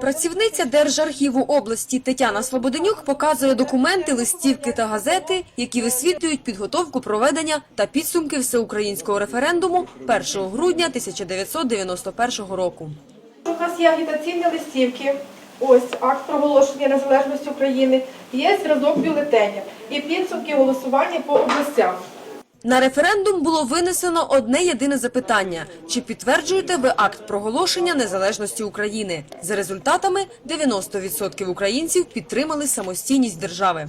Працівниця Держархіву області Тетяна Слободенюк показує документи, листівки та газети, які висвітлюють підготовку проведення та підсумки всеукраїнського референдуму 1 грудня 1991 року. У нас є агітаційні листівки, ось акт проголошення незалежності України, є зразок бюлетеня і підсумки голосування по областях. На референдум було винесено одне єдине запитання: чи підтверджуєте ви акт проголошення незалежності України? За результатами 90% українців підтримали самостійність держави.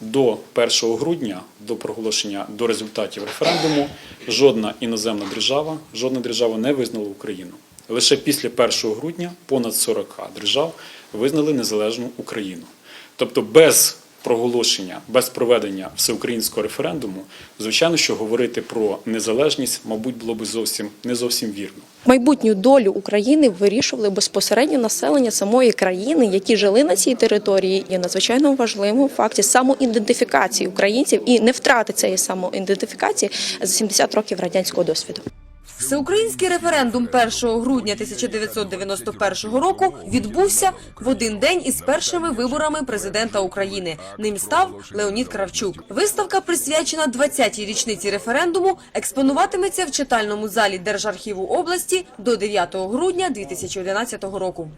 До 1 грудня, до проголошення до результатів референдуму, жодна іноземна держава, жодна держава не визнала Україну. Лише після 1 грудня понад 40 держав визнали незалежну Україну. Тобто без проголошення, без проведення всеукраїнського референдуму, звичайно, що говорити про незалежність, мабуть, було б зовсім не зовсім вірно. Майбутню долю України вирішували безпосередньо населення самої країни, які жили на цій території. Є надзвичайно важливим факті самоідентифікації українців і не втрати цієї самоідентифікації за 70 років радянського досвіду. Всеукраїнський референдум 1 грудня 1991 року відбувся в один день із першими виборами президента України. Ним став Леонід Кравчук. Виставка, присвячена 20-й річниці референдуму, експонуватиметься в читальному залі Держархіву області до 9 грудня 2011 року.